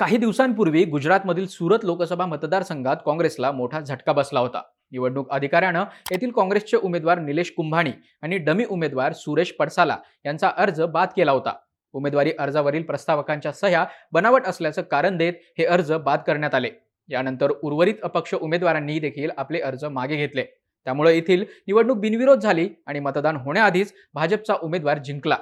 काही दिवसांपूर्वी गुजरातमधील सुरत लोकसभा मतदारसंघात काँग्रेसला मोठा झटका बसला होता. निवडणूक अधिकाऱ्यानं येथील काँग्रेसचे उमेदवार निलेश कुंभाणी आणि डमी उमेदवार सुरेश पडसाला यांचा अर्ज बाद केला होता. उमेदवारी अर्जावरील प्रस्तावकांच्या सह्या बनावट असल्याचं कारण देत हे अर्ज बाद करण्यात आले. यानंतर उर्वरित अपक्ष उमेदवारांनी देखील आपले अर्ज मागे घेतले. त्यामुळे येथील निवडणूक बिनविरोध झाली आणि मतदान होण्याआधीच भाजपचा उमेदवार जिंकला.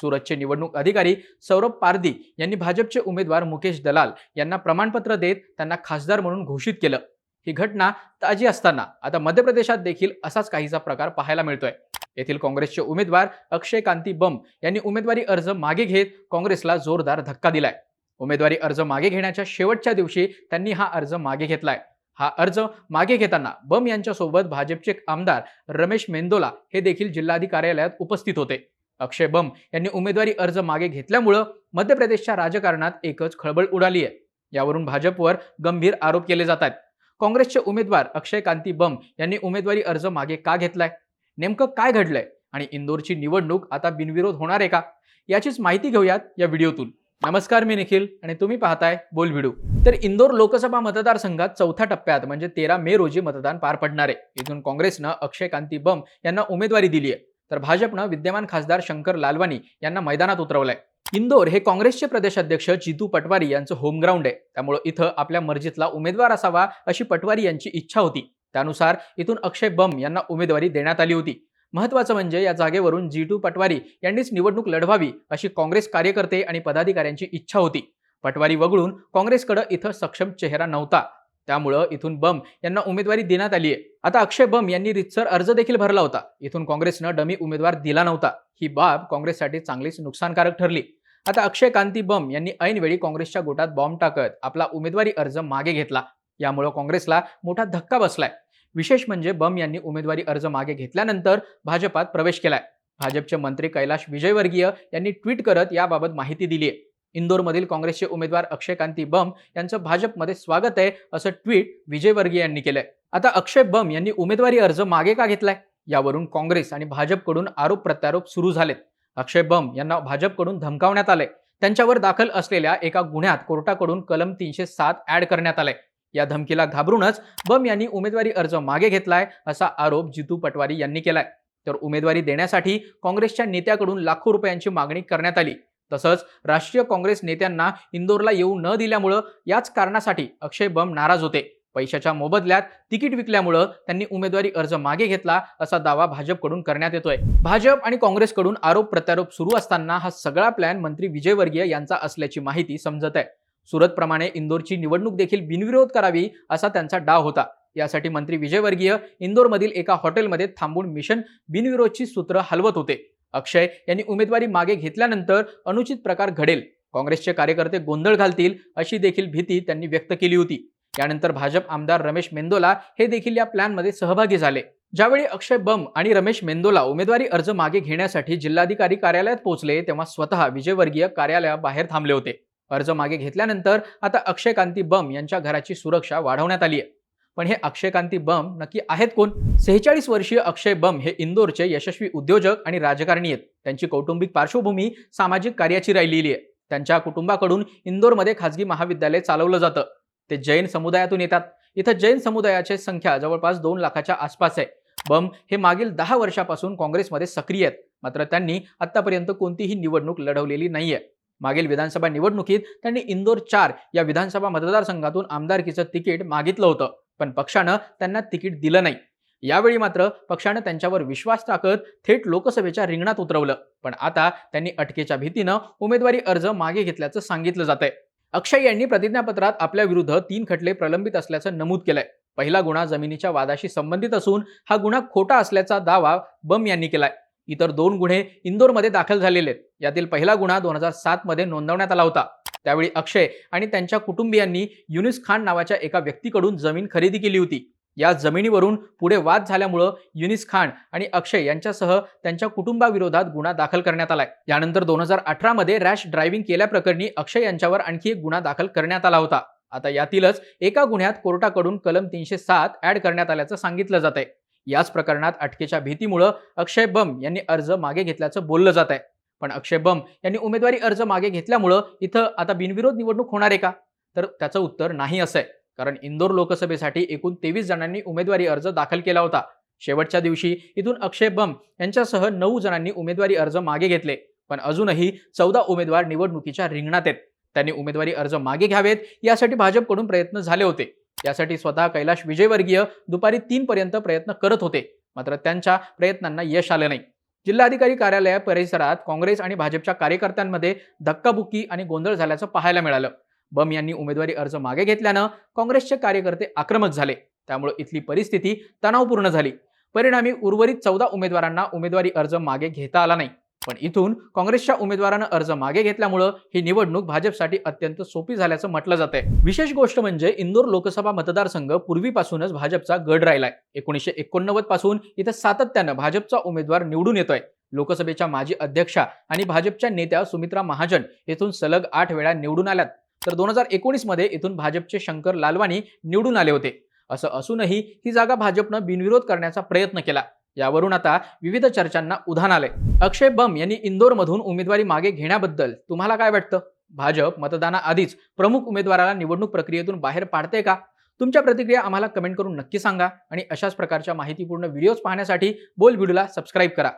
सुरतचे निवडणूक अधिकारी सौरभ पारदी यांनी भाजपचे उमेदवार मुकेश दलाल यांना प्रमाणपत्र देत त्यांना खासदार म्हणून घोषित केलं. ही घटना ताजी असताना आता मध्य प्रदेशात देखील असाच काहीसा प्रकार पाहायला मिळतोय. येथील काँग्रेसचे उमेदवार अक्षय कांती बम यांनी उमेदवारी अर्ज मागे घेत काँग्रेसला जोरदार धक्का दिलाय. उमेदवारी अर्ज मागे घेण्याच्या शेवटच्या दिवशी त्यांनी हा अर्ज मागे घेतलाय. हा अर्ज मागे घेताना बम यांच्यासोबत भाजपचे आमदार रमेश मेंदोला हे देखील जिल्हाधिकारी कार्यालयात उपस्थित होते. अक्षय बम यांनी उमेदवारी अर्ज मागे घेतल्यामुळं मध्य प्रदेशच्या राजकारणात एकच खळबळ उडाली आहे. यावरून भाजपवर गंभीर आरोप केले जात आहेत. काँग्रेसचे उमेदवार अक्षय कांती बम यांनी उमेदवारी अर्ज मागे का घेतलाय? नेमकं काय घडलंय? आणि इंदोरची निवडणूक आता बिनविरोध होणार आहे का? याचीच माहिती घेऊयात या व्हिडिओतून. नमस्कार मी निखिल आणि तुम्ही पाहताय बोल व्हिडिओ. तर इंदोर लोकसभा मतदारसंघात चौथ्या टप्प्यात म्हणजे तेरा मे रोजी मतदान पार पडणार आहे. इथून काँग्रेसनं अक्षय कांती बम यांना उमेदवारी दिली आहे. तर भाजपनं विद्यमान खासदार शंकर लालवानी यांना मैदानात उतरवलंय. इंदोर हे काँग्रेसचे प्रदेशाध्यक्ष जितू पटवारी यांचं होमग्राऊंड आहे. त्यामुळे इथं आपल्या मर्जीतला उमेदवार असावा अशी पटवारी यांची इच्छा होती. त्यानुसार इथून अक्षय बम यांना उमेदवारी देण्यात आली होती. महत्वाचं म्हणजे या जागेवरून जी टू पटवारी यांनीच निवडणूक लढवावी अशी काँग्रेस कार्यकर्ते आणि पदाधिकाऱ्यांची इच्छा होती. पटवारी वगळून काँग्रेसकडे इथं सक्षम चेहरा नव्हता. त्यामुळं इथून बम यांना उमेदवारी देण्यात आली आहे. आता अक्षय बम यांनी रितसर अर्ज देखील भरला होता. इथून काँग्रेसनं डमी उमेदवार दिला नव्हता. ही बाब काँग्रेससाठी चांगलीच नुकसानकारक ठरली. आता अक्षय कांती बम यांनी ऐनवेळी काँग्रेसच्या गोटात बॉम्ब टाकत आपला उमेदवारी अर्ज मागे घेतला. यामुळं काँग्रेसला मोठा धक्का बसलाय. विशेष म्हणजे बम यांनी उमेदवारी अर्ज मागे घेतल्यानंतर भाजपात प्रवेश केलाय. भाजपचे मंत्री कैलाश विजयवर्गीय यांनी ट्विट करत याबाबत माहिती दिली आहे इंदोरमधील काँग्रेसचे उमेदवार अक्षय कांती बम यांचं भाजपमध्ये स्वागत आहे असं ट्विट विजयवर्गीय यांनी केलंय. आता अक्षय बम यांनी उमेदवारी अर्ज मागे का घेतलाय? यावरून काँग्रेस आणि भाजपकडून आरोप प्रत्यारोप सुरू झालेत. अक्षय बम यांना भाजपकडून धमकावण्यात आलंय. त्यांच्यावर दाखल असलेल्या एका गुन्ह्यात कोर्टाकडून कलम तीनशे सात ऍड करण्यात आलाय. या धमकीला घाबरूनच बम यांनी उमेदवारी अर्ज मागे घेतलाय असा आरोप जितू पटवारी यांनी केलाय. तर उमेदवारी देण्यासाठी काँग्रेसच्या नेत्याकडून लाखो रुपयांची मागणी करण्यात आली. तसंच राष्ट्रीय काँग्रेस नेत्यांना इंदोरला येऊ न दिल्यामुळं याच कारणासाठी अक्षय बम नाराज होते. पैशाच्या मोबदल्यात तिकीट विकल्यामुळं त्यांनी उमेदवारी अर्ज मागे घेतला असा दावा भाजपकडून करण्यात येतोय. भाजप आणि काँग्रेसकडून आरोप प्रत्यारोप सुरू असताना हा सगळा प्लॅन मंत्री विजयवर्गीय यांचा असल्याची माहिती समजत आहे. सुरतप्रमाणे इंदोरची निवडणूक देखील बिनविरोध करावी असा त्यांचा डाव होता. यासाठी मंत्री विजयवर्गीय इंदोरमधील एका हॉटेलमध्ये थांबून मिशन बिनविरोधची सूत्र हलवत होते. अक्षय यांनी उमेदवारी मागे घेतल्यानंतर अनुचित प्रकार घडेल. काँग्रेसचे कार्यकर्ते गोंधळ घालतील अशी देखील भीती त्यांनी व्यक्त केली होती. यानंतर भाजप आमदार रमेश मेंदोला हे देखील या प्लॅनमध्ये सहभागी झाले. ज्यावेळी अक्षय बम आणि रमेश मेंदोला उमेदवारी अर्ज मागे घेण्यासाठी जिल्हाधिकारी कार्यालयात पोहोचले तेव्हा स्वतः विजयवर्गीय कार्यालयाबाहेर थांबले होते. अर्ज मागे घेतल्यानंतर आता अक्षय कांती बम यांच्या घराची सुरक्षा वाढवण्यात आली आहे. पण हे अक्षयकांती बम नक्की आहेत कोण? सेहेचाळीस वर्षीय अक्षय बम हे इंदोरचे यशस्वी उद्योजक आणि राजकारणी आहेत. त्यांची कौटुंबिक पार्श्वभूमी सामाजिक कार्याची राहिलेली आहे. त्यांच्या कुटुंबाकडून इंदोरमध्ये खाजगी महाविद्यालय चालवलं जातं. ते जैन समुदायातून येतात. इथं जैन समुदायाची संख्या जवळपास दोन लाखाच्या आसपास आहे. बम हे मागील दहा वर्षापासून काँग्रेसमध्ये सक्रिय आहेत. मात्र त्यांनी आतापर्यंत कोणतीही निवडणूक लढवलेली नाहीये. मागील विधानसभा निवडणुकीत त्यांनी इंदोर चार या विधानसभा मतदारसंघातून आमदारकीचं तिकीट मागितलं होतं. पण पक्षानं त्यांना तिकीट दिलं नाही. यावेळी मात्र पक्षानं त्यांच्यावर विश्वास टाकत थेट लोकसभेच्या रिंगणात उतरवलं. पण आता त्यांनी अटकेच्या भीतीनं उमेदवारी अर्ज मागे घेतल्याचं सांगितलं जातंय. अक्षय यांनी प्रतिज्ञापत्रात आपल्या विरुद्ध तीन खटले प्रलंबित असल्याचं नमूद केलंय. पहिला गुन्हा जमिनीच्या वादाशी संबंधित असून हा गुन्हा खोटा असल्याचा दावा बम यांनी केलाय. इतर दोन गुन्हे इंदोरमध्ये दाखल झालेले आहेत. यातील पहिला गुन्हा दोन हजार सात मध्ये नोंदवण्यात आला होता. त्यावेळी अक्षय आणि त्यांच्या कुटुंबियांनी युनिस खान नावाच्या एका व्यक्तीकडून जमीन खरेदी केली होती. या जमिनीवरून पुढे वाद झाल्यामुळं युनिस खान आणि अक्षय यांच्यासह त्यांच्या कुटुंबाविरोधात गुन्हा दाखल करण्यात आलाय. यानंतर दोन हजार अठरामध्ये रॅश ड्रायव्हिंग केल्याप्रकरणी अक्षय यांच्यावर आणखी एक गुन्हा दाखल करण्यात आला होता. आता यातीलच एका गुन्ह्यात कोर्टाकडून कलम तीनशे सात ऍड करण्यात आल्याचं सांगितलं जात आहे याच प्रकरणात अटकेच्या भीतीमुळं अक्षय बम यांनी अर्ज मागे घेतल्याचं बोललं जात आहे पण अक्षय बम यांनी उमेदवारी अर्ज मागे घेतल्यामुळं इथं आता बिनविरोध निवडणूक होणार आहे का? तर त्याचं उत्तर नाही असं आहे. कारण इंदोर लोकसभेसाठी एकूण तेवीस जणांनी उमेदवारी अर्ज दाखल केला होता. शेवटच्या दिवशी इथून अक्षय बम यांच्यासह नऊ जणांनी उमेदवारी अर्ज मागे घेतले. पण अजूनही चौदा उमेदवार निवडणुकीच्या रिंगणात आहेत. त्यांनी उमेदवारी अर्ज मागे घ्यावेत यासाठी भाजपकडून प्रयत्न झाले होते. यासाठी स्वतः कैलाश विजयवर्गीय दुपारी तीनपर्यंत प्रयत्न करत होते. मात्र त्यांच्या प्रयत्नांना यश आलं नाही. जिल्हाधिकारी कार्यालया परिसरात काँग्रेस आणि भाजपच्या कार्यकर्त्यांमध्ये धक्काबुक्की आणि गोंधळ झाल्याचं पाहायला मिळालं. बम यांनी उमेदवारी अर्ज मागे घेतल्यानं काँग्रेसचे कार्यकर्ते आक्रमक झाले. त्यामुळे इथली परिस्थिती तणावपूर्ण झाली. परिणामी उर्वरित चौदा उमेदवारांना उमेदवारी अर्ज मागे घेता आला नाही. पण इथून काँग्रेसच्या उमेदवारानं अर्ज मागे घेतल्यामुळं ही निवडणूक भाजपसाठी अत्यंत सोपी झाल्याचं म्हटलं जातंय. विशेष गोष्ट म्हणजे इंदोर लोकसभा मतदारसंघ पूर्वीपासूनच भाजपचा गड राहिलाय. एकोणीसशे एकोणनव्वदपासून इथं सातत्यानं भाजपचा उमेदवार निवडून येतोय. लोकसभेच्या माजी अध्यक्षा आणि भाजपच्या नेत्या सुमित्रा महाजन येथून सलग आठ वेळा निवडून आल्यात. तर दोन हजार एकोणीसमध्ये इथून भाजपचे शंकर लालवानी निवडून आले होते. असं असूनही ही जागा भाजपनं बिनविरोध करण्याचा प्रयत्न केला. यावरून आता विविध चर्चांना उधाण आलंय. अक्षय बम यांनी इंदोरमधून उमेदवारी मागे घेण्याबद्दल तुम्हाला काय वाटतं? भाजप मतदानाआधीच प्रमुख उमेदवाराला निवडणूक प्रक्रियेतून बाहेर पाडते का? तुमच्या प्रतिक्रिया आम्हाला कमेंट करून नक्की सांगा आणि अशाच प्रकारच्या माहितीपूर्ण व्हिडिओज पाहण्यासाठी बोल व्हिडिओला सबस्क्राईब करा.